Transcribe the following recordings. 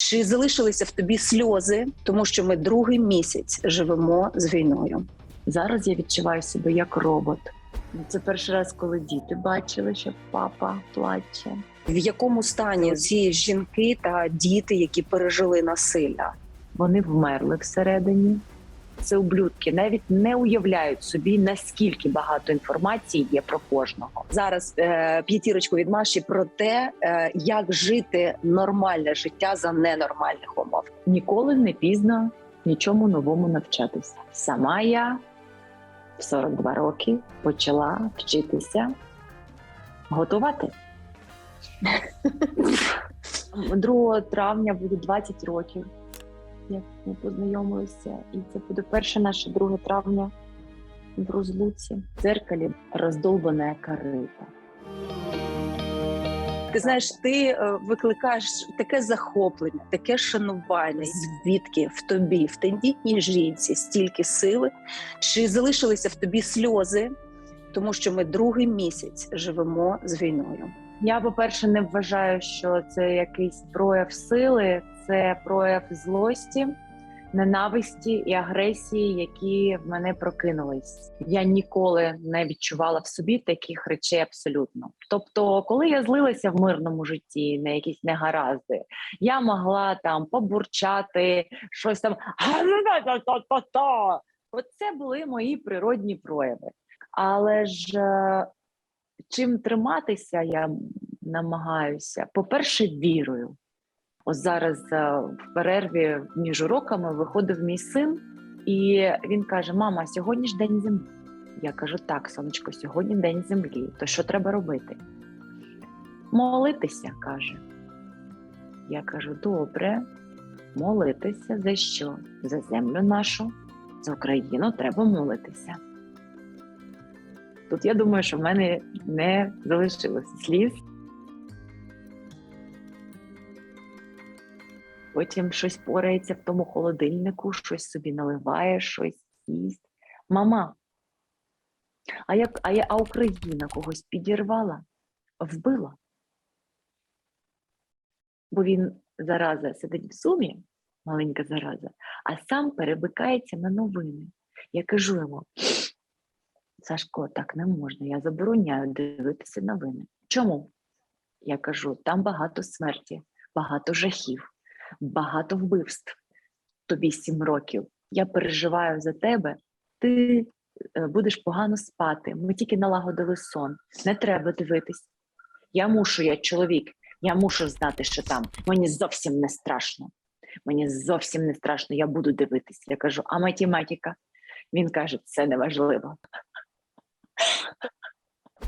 Чи залишилися в тобі сльози, тому що ми другий місяць живемо з війною? Зараз я відчуваю себе як робот. Це перший раз, коли діти бачили, що папа плаче. В якому стані ці жінки та діти, які пережили насилля? Вони вмерли всередині. Це ублюдки навіть не уявляють собі, наскільки багато інформації є про кожного. Зараз е, п'ятірочку від Маші про те, е, як жити нормальне життя за ненормальних умов. Ніколи не пізно нічому новому навчатися. Сама я в 42 роки почала вчитися готувати. 2 травня буде 20 років, як ми познайомилися, і це буде перше наше 2 травня в розлуці. В дзеркалі роздолбана карита. Ти знаєш, ти е, викликаєш таке захоплення, таке шанування. Звідки в тобі, в тендітній жінці, стільки сили? Чи залишилися в тобі сльози, тому що ми другий місяць живемо з війною? Я, по-перше, не вважаю, що це якийсь прояв сили, це прояв злості, ненависті і агресії, які в мене прокинулись. Я ніколи не відчувала в собі таких речей абсолютно. Тобто, коли я злилася в мирному житті на якісь негаразди, я могла там побурчати, щось там. Оце були мої природні прояви. Але ж е, чим триматися, я намагаюся. По-перше, вірою. Ось зараз е, в перерві між уроками виходив мій син, і він каже: Мама, сьогодні ж день землі. Я кажу: так, сонечко, сьогодні день землі. То що треба робити? Молитися, каже. Я кажу: добре, молитися за що? За землю нашу, за Україну треба молитися. Тут я думаю, що в мене не залишилося сліз. Потім щось порається в тому холодильнику, щось собі наливає, щось їсть. Мама, а як а, я, а Україна когось підірвала, вбила? Бо він зараза сидить в сумі, маленька зараза, а сам перебикається на новини. Я кажу йому: Сашко, так не можна. Я забороняю дивитися новини. Чому? Я кажу: там багато смерті, багато жахів, багато вбивств. Тобі сім років. Я переживаю за тебе. Ти е, будеш погано спати. Ми тільки налагодили сон. Не треба дивитись. Я мушу, я чоловік, я мушу знати, що там. Мені зовсім не страшно. Мені зовсім не страшно, я буду дивитись. Я кажу, а математика? Він каже, це неважливо.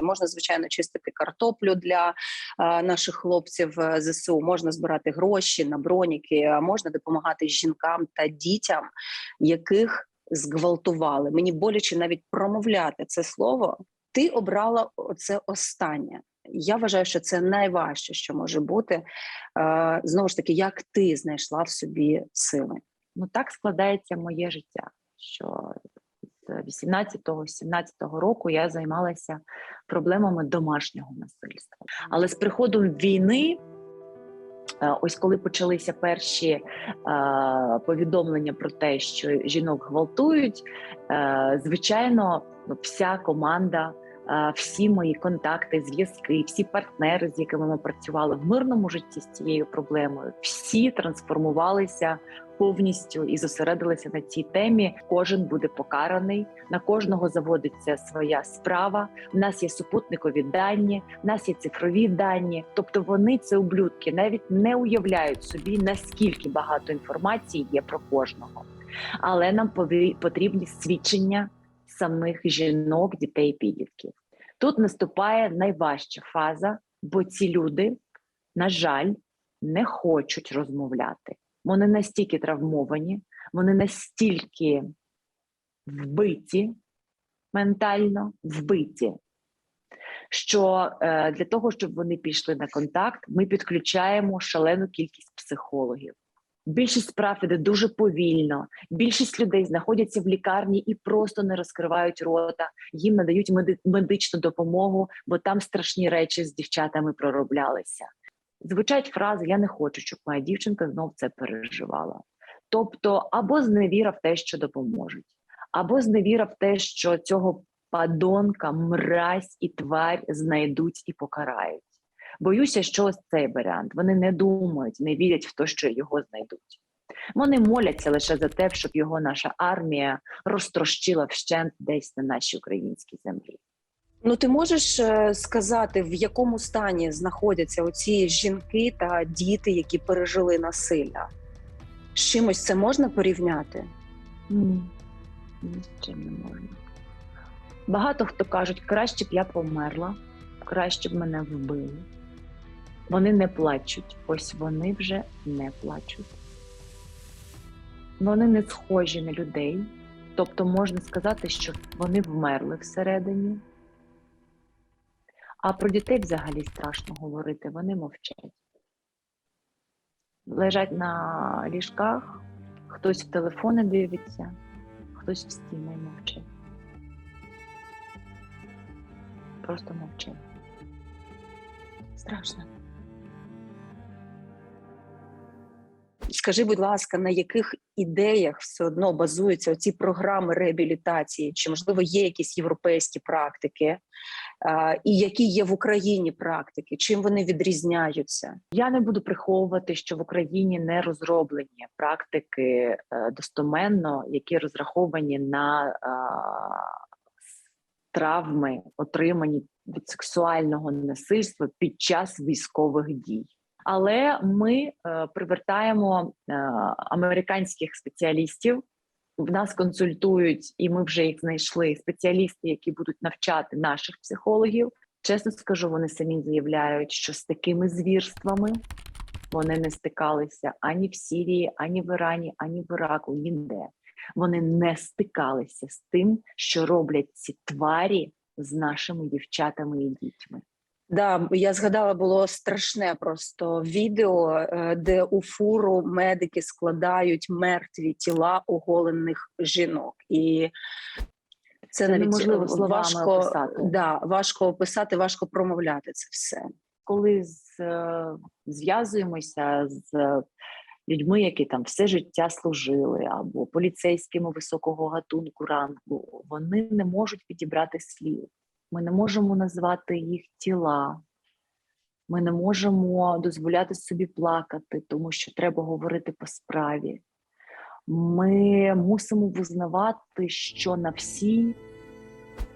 Можна звичайно чистити картоплю для наших хлопців е, ЗСУ. Можна збирати гроші на броніки, можна допомагати жінкам та дітям, яких зґвалтували. Мені боляче навіть промовляти це слово. Ти обрала це останнє. Я вважаю, що це найважче, що може бути. Е, знову ж таки, як ти знайшла в собі сили? Ну так складається моє життя. Що 18-17 року я займалася проблемами домашнього насильства. Але з приходом війни, е, ось коли почалися перші е, повідомлення про те, що жінок гвалтують, е, звичайно, ну, вся команда. Всі мої контакти, зв'язки, всі партнери, з якими ми працювали в мирному житті з цією проблемою, всі трансформувалися повністю і зосередилися на цій темі. Кожен буде покараний, на кожного заводиться своя справа. У нас є супутникові дані, в нас є цифрові дані. Тобто вони це ублюдки навіть не уявляють собі, наскільки багато інформації є про кожного. Але нам потрібні свідчення самих жінок, дітей, підлітків. Тут наступає найважча фаза, бо ці люди, на жаль, не хочуть розмовляти. Вони настільки травмовані, вони настільки вбиті ментально, вбиті, що е, для того, щоб вони пішли на контакт, ми підключаємо шалену кількість психологів. Більшість справ іде дуже повільно. Більшість людей знаходяться в лікарні і просто не розкривають рота. Їм надають медичну допомогу, бо там страшні речі з дівчатами пророблялися. Звучать фрази Я не хочу, щоб моя дівчинка знов це переживала. Тобто, або зневіра в те, що допоможуть, або зневіра в те, що цього падонка, мразь і тварь знайдуть і покарають. Боюся, що ось цей варіант. Вони не думають, не вірять в те, що його знайдуть. Вони моляться лише за те, щоб його наша армія розтрощила вщент десь на нашій українській землі. Ну, ти можеш е, сказати, в якому стані знаходяться оці жінки та діти, які пережили насилля? З чимось це можна порівняти? Ні, ні з чим не можна. Багато хто кажуть, краще б я померла, краще б мене вбили. Вони не плачуть. Ось вони вже не плачуть. Вони не схожі на людей. Тобто можна сказати, що вони вмерли всередині. А про дітей взагалі страшно говорити, вони мовчать. Лежать на ліжках, хтось в телефони дивиться, хтось в стіни мовчить. Просто мовчить. Страшно. Скажи, будь ласка, на яких ідеях все одно базуються ці програми реабілітації? Чи можливо є якісь європейські практики, і які є в Україні практики? Чим вони відрізняються? Я не буду приховувати, що в Україні не розроблені практики е, достоменно, які розраховані на травми, отримані від сексуального насильства під час військових дій. Але ми е, привертаємо е, американських спеціалістів. В нас консультують, і ми вже їх знайшли спеціалісти, які будуть навчати наших психологів. Чесно скажу, вони самі заявляють, що з такими звірствами вони не стикалися ані в Сірії, ані в Ірані, ані в Іраку, ніде. Вони не стикалися з тим, що роблять ці тварі з нашими дівчатами і дітьми. Да, я згадала, було страшне просто відео, е, де у фуру медики складають мертві тіла оголених жінок, і це, Це навіть словами важко описати. Да, важко описати, важко промовляти це все. коли е, зв'язуємося з людьми, які там все життя служили, або поліцейськими високого гатунку рангу, вони не можуть підібрати слів. Ми не можемо назвати їх тіла. Ми не можемо дозволяти собі плакати, тому що треба говорити по справі. Ми мусимо визнавати, що на всі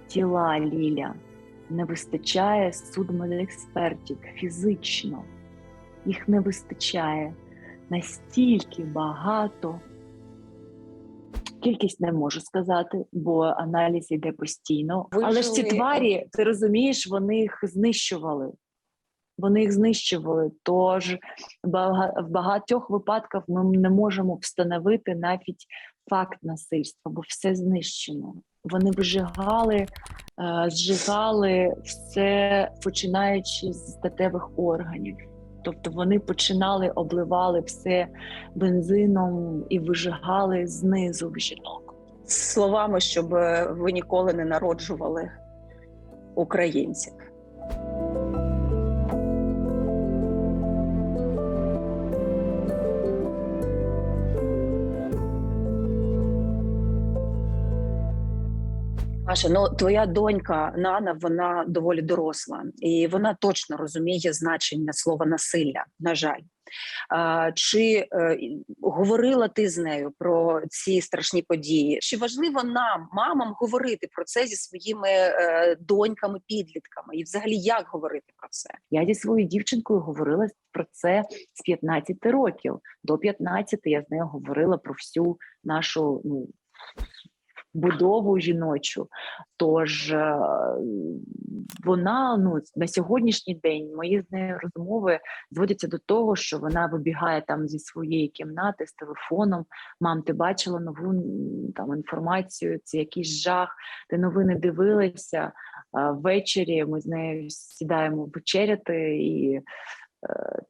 тіла Ліля не вистачає судмедекспертів фізично. Їх не вистачає настільки багато. Кількість не можу сказати, бо аналіз йде постійно. Але ж ці тварі, ти розумієш, вони їх знищували. Вони їх знищували. Тож в багатьох випадках ми не можемо встановити навіть факт насильства, бо все знищено. Вони вижигали, е, зжигали все, починаючи з статевих органів. Тобто вони починали, обливали все бензином і вижигали знизу в жінок. Словами, щоб е, ви ніколи не народжували українців. Маша, ну твоя донька Нана, вона доволі доросла, і вона точно розуміє значення слова насилля. На жаль, чи е, говорила ти з нею про ці страшні події? Чи важливо нам, мамам, говорити про це зі своїми е, доньками, підлітками? І взагалі як говорити про це? Я зі своєю дівчинкою говорила про це з 15 років. До 15 я з нею говорила про всю нашу ну, будову жіночу. Тож е, вона ну на сьогоднішній день мої з нею розмови зводяться до того, що вона вибігає там зі своєї кімнати з телефоном. Мам, ти бачила нову там інформацію? Це якийсь жах. Ти новини дивилася. Ввечері ми з нею сідаємо вечеряти і. е,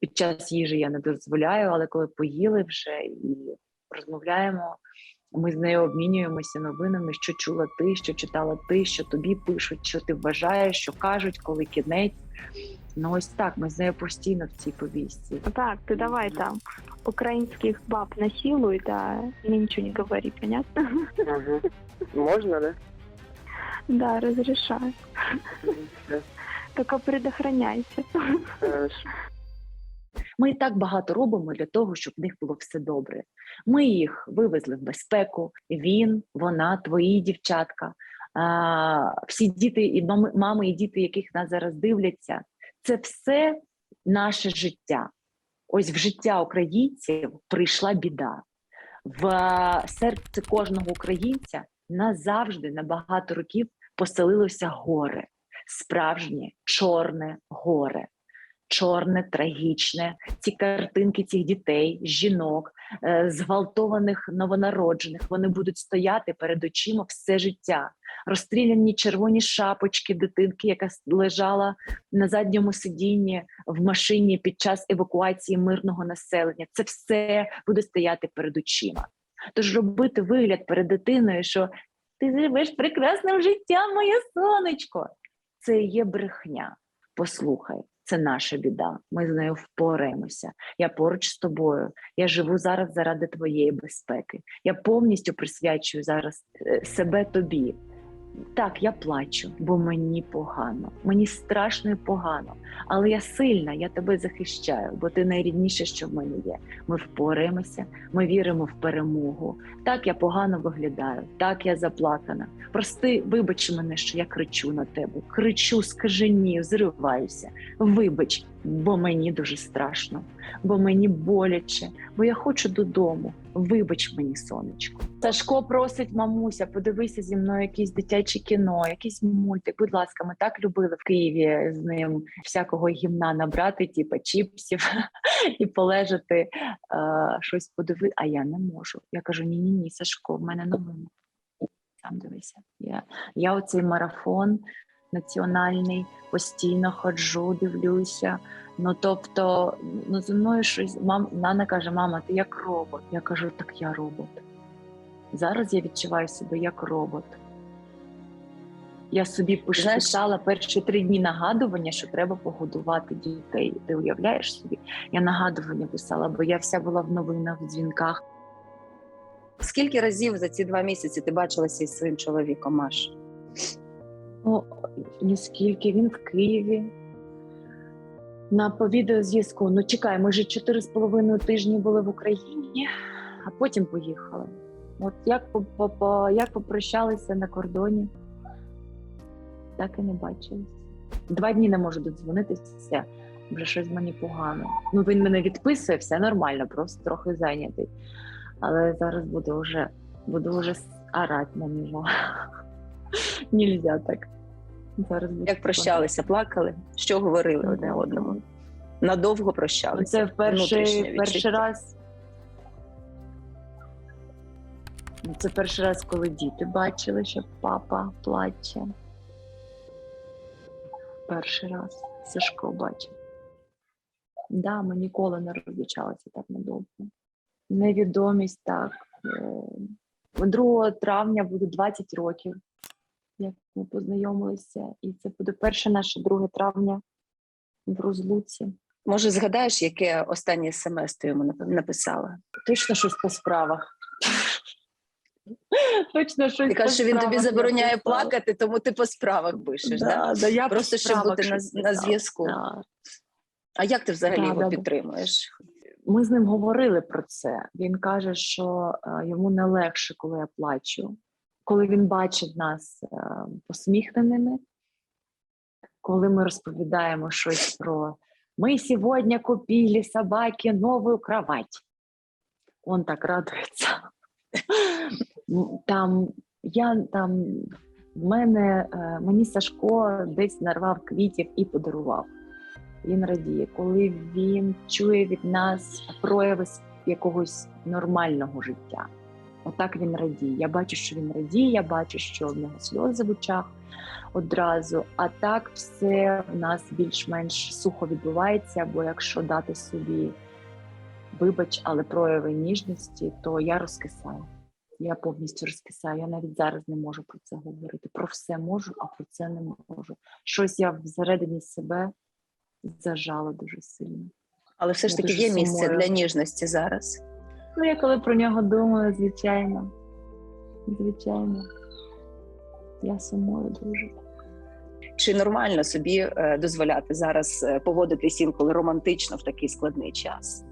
Під час їжі я не дозволяю, але коли поїли вже і розмовляємо, Ми з нею обмінюємося новинами, що чула ти, що читала ти, що тобі пишуть, що ти вважаєш, що кажуть, коли кінець. Ну ось так, ми з нею постійно в цій повісті. Так, ты давай там украинских баб насилуй, да, мне ничего не говори, понятно? Ага. Можно, да? Да, разрешаю. Только предохраняйся. Хорошо. Ми і так багато робимо для того, щоб в них було все добре. Ми їх вивезли в безпеку. Він, вона, твої дівчатка, всі діти і мами, мами і діти, яких нас зараз дивляться, це все наше життя. Ось в життя українців прийшла біда. В серце кожного українця назавжди на багато років поселилося горе, справжнє чорне горе чорне, трагічне, ці картинки цих дітей, жінок, е, зґвалтованих новонароджених. Вони будуть стояти перед очима все життя. Розстріляні червоні шапочки дитинки, яка лежала на задньому сидінні в машині під час евакуації мирного населення. Це все буде стояти перед очима. Тож робити вигляд перед дитиною, що ти живеш прекрасним життям, моє сонечко. Це є брехня. Послухай, це наша біда. Ми з нею впораємося. Я поруч з тобою. Я живу зараз заради твоєї безпеки. Я повністю присвячую зараз е, себе тобі. Так, я плачу, бо мені погано. Мені страшно і погано. Але я сильна, я тебе захищаю, бо ти найрідніше, що в мене є. Ми впораємося, ми віримо в перемогу. Так, я погано виглядаю, так я заплакана. Прости, вибач мене, що я кричу на тебе. Кричу, скаженію, зриваюся. Вибач, бо мені дуже страшно, бо мені боляче, бо я хочу додому. Вибач мені, сонечко. Сашко просить мамуся, подивися зі мною якесь дитяче кіно, якийсь мультик. Будь ласка, ми так любили в Києві з ним всякого гімна набрати, типу чіпсів і полежати, е, щось подивити. А я не можу. Я кажу: ні, ні, ні, Сашко, в мене новини. Сам дивися. Я, я оцей марафон національний постійно ходжу, дивлюся. Ну тобто, ну зі мною щось мам Нана каже: мама, ти як робот. Я кажу, так я робот. Зараз я відчуваю себе як робот. Я собі писала перші три дні нагадування, що треба погодувати дітей. Ти уявляєш собі? Я нагадування писала, бо я вся була в новинах, в дзвінках. Скільки разів за ці два місяці ти бачилася із своїм чоловіком, Маш? Ну, ніскільки він в Києві. На по відеозв'язку. Ну чекай, ми вже чотири з половиною тижні були в Україні, а потім поїхали. От як по, як попрощалися на кордоні, так і не бачились. Два дні не можу додзвонитися, вже щось мені погано. Ну він мене відписує, все нормально, просто трохи зайнятий. Але зараз буду вже буду вже орати на нього. Нельзя так. Зараз Як прощалися, плакали? Що говорили одне одному? Надовго прощалися. Це перший, перший раз. Це перший раз, коли діти бачили, що папа плаче. Перший раз Сашко бачив. Да, ми ніколи не розлучалися так надовго. Невідомість так. Е, 2 травня буде 20 років, ми познайомилися, і це буде перше наше 2 травня в розлуці. Може, згадаєш, яке останнє смс ти йому написала? Точно щось по справах. Точно щось. Ти кажеш, що він тобі забороняє плакати, тому ти по справах пишеш, да? Да, да, я Просто щоб бути на, на зв'язку. Да. А як ти взагалі Да, його да, да. підтримуєш? Ми з ним говорили про це. Він каже, що е, йому не легше, коли я плачу, коли він бачить нас е, посміхненими, коли ми розповідаємо щось про ми сьогодні купили собаки нову кровать. Он так радується. Там я там мене е, мені Сашко десь нарвав квітів і подарував. Він радіє, коли він чує від нас прояви якогось нормального життя. Отак він радіє. Я бачу, що він радіє, я бачу, що в нього сльози в очах одразу. А так все в нас більш-менш сухо відбувається, бо якщо дати собі вибач, але прояви ніжності, то я розкисаю. Я повністю розкисаю. Я навіть зараз не можу про це говорити. Про все можу, а про це не можу. Щось я всередині себе зажала дуже сильно. Але все ж таки є місце для ніжності зараз. Ну, я коли про нього думаю, звичайно. Звичайно. Я сумую дуже. Чи нормально собі е, дозволяти зараз е, поводитись інколи романтично в такий складний час?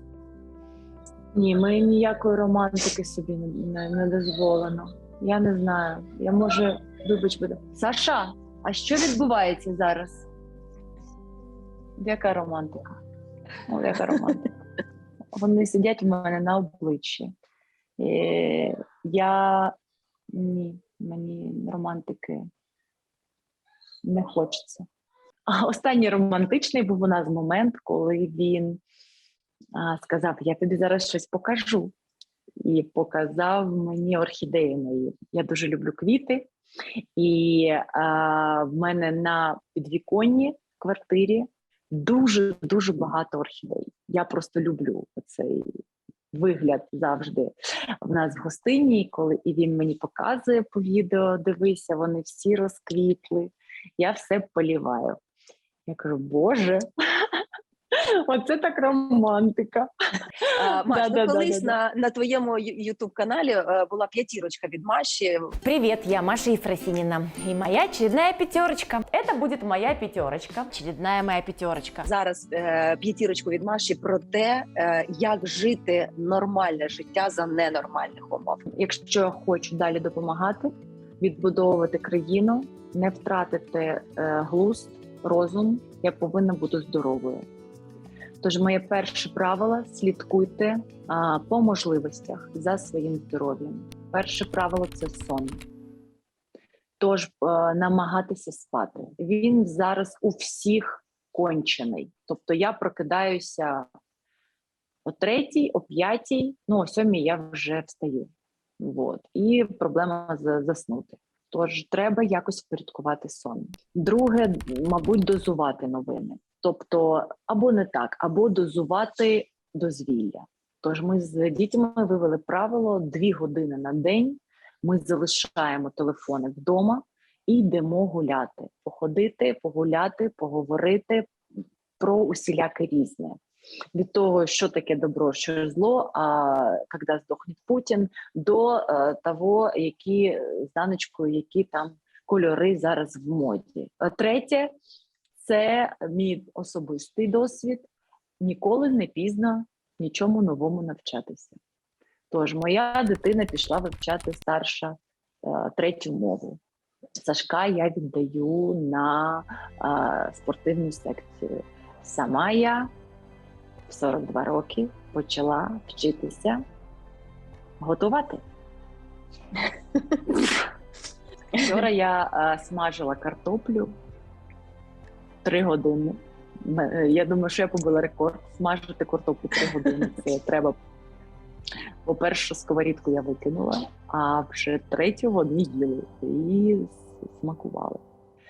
Ні, ми ніякої романтики собі не, не, не дозволено. Я не знаю. Я може, вибач буде. Саша, а що відбувається зараз? Яка романтика? О, яка романтика? Вони сидять у мене на обличчі. І я ні, мені романтики не хочеться. А останній романтичний був у нас момент, коли він а, сказав: Я тобі зараз щось покажу. І показав мені орхідеї мої. Я дуже люблю квіти. І а, в мене на підвіконні квартирі дуже дуже багато орхідей. Я просто люблю цей вигляд завжди. В нас в гостині, коли і він мені показує по відео, дивися, вони всі розквітли. Я все поліваю. Я кажу, Боже, оце так романтика. А, Маш, ну, Да-да-да-да-да. на, на твоєму Ютуб каналі була п'ятірочка від Маші. Привет, я Маша Ефросинина. И моя очередная пятерочка. Это будет моя пятерочка. Очередная моя пятерочка. Зараз е, п'ятірочку від Маші про те, е, як жити нормальне життя за ненормальних умов. Якщо я хочу далі допомагати, відбудовувати країну, не втратити е, глузд, розум, я повинна бути здоровою. Тож моє перше правило слідкуйте а, по можливостях за своїм здоров'ям. Перше правило це сон. Тож е, намагатися спати. Він зараз у всіх кончений. Тобто я прокидаюся о третій, о п'ятій, ну о сьомій я вже встаю. Вот. І проблема за- заснути. Тож треба якось впорядкувати сон. Друге, мабуть, дозувати новини. Тобто, або не так, або дозувати дозвілля. Тож ми з дітьми вивели правило дві години на день. Ми залишаємо телефони вдома і йдемо гуляти, походити, погуляти, поговорити про усіляке різне. Від того, що таке добро, що зло, а коли здохне Путін, до е, того, які е, Даночкою, які там кольори зараз в моді. Е, Третє це мій особистий досвід. Ніколи не пізно нічому новому навчатися. Тож моя дитина пішла вивчати старша третю мову. Сашка я віддаю на спортивну секцію. Сама я в 42 роки почала вчитися готувати. Вчора я е, смажила картоплю три години. Е, Я думаю, що я побила рекорд. Смажити картоплю три години. Це треба. По-перше, сковорідку я викинула, а вже третю вони їли і смакували.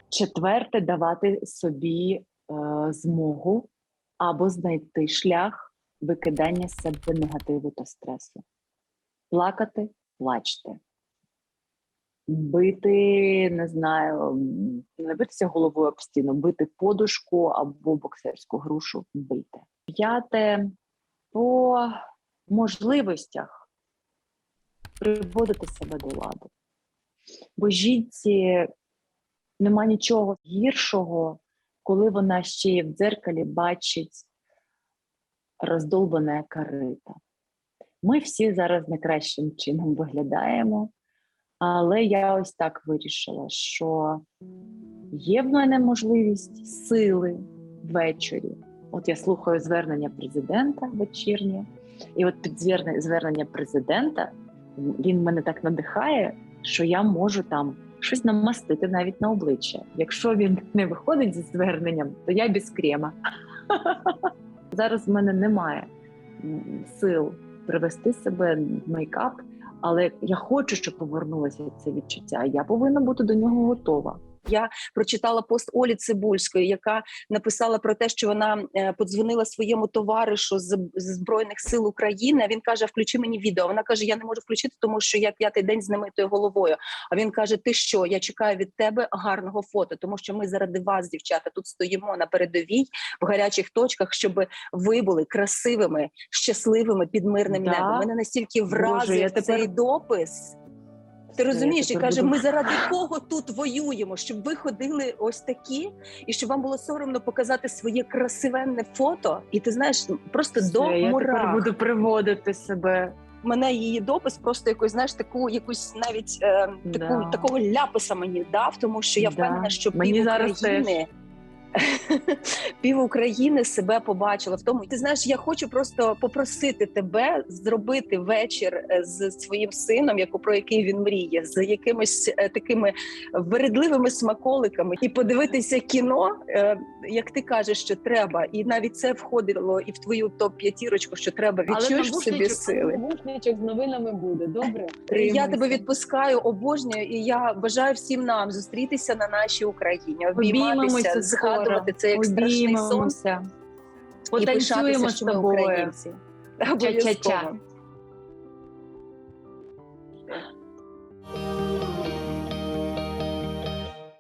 Четверте, давати собі е, змогу або знайти шлях викидання з себе негативу та стресу. Плакати, плачте. Бити, не знаю, не битися головою об стіну, бити подушку або боксерську грушу, бийте. П'яте по можливостях приводити себе до ладу. Бо жінці нема нічого гіршого, коли вона ще й в дзеркалі бачить роздолбане карита. Ми всі зараз не кращим чином виглядаємо, але я ось так вирішила, що є в мене можливість сили ввечері. От я слухаю звернення президента вечірнє, і от під зверне- звернення президента він мене так надихає, що я можу там щось намастити навіть на обличчя. Якщо він не виходить зі зверненням, то я без крема. Зараз в мене немає сил привести себе в мейкап, але я хочу, щоб повернулося це відчуття. Я повинна бути до нього готова. Я прочитала пост Олі Цибульської, яка написала про те, що вона е, подзвонила своєму товаришу з, збройних сил України. а Він каже: Включи мені відео. Вона каже: Я не можу включити, тому що я п'ятий день з немитою головою. А він каже: Ти що? Я чекаю від тебе гарного фото, тому що ми заради вас, дівчата, тут стоїмо на передовій в гарячих точках, щоб ви були красивими, щасливими під мирним Да. небом. Мене настільки вразив я тепер- цей допис. Ти розумієш, і каже: ми заради кого тут воюємо? Щоб ви ходили ось такі, і щоб вам було соромно показати своє красивенне фото. І ти знаєш, просто Все, до я тепер буду приводити себе. Мене її допис просто якось знаєш таку, якусь навіть е, таку Да. такого ляписа мені дав, тому що я впевнена, що Мені пів зараз України. Пів України себе побачила в тому. Ти знаєш, я хочу просто попросити тебе зробити вечір е, з своїм сином, яку про який він мріє, з якимись е, такими вередливими смаколиками, і подивитися кіно, е, як ти кажеш, що треба, і навіть це входило і в твою топ п'ятірочку, що треба відчуєш в собі сили. Навушничок з новинами буде, добре? Я тебе відпускаю, обожнюю, і я бажаю всім нам зустрітися на нашій Україні, обійматися, Обіймемося згадувати це як страшний сон Обіймемося. і Потанцюємо пишатися, з що ми.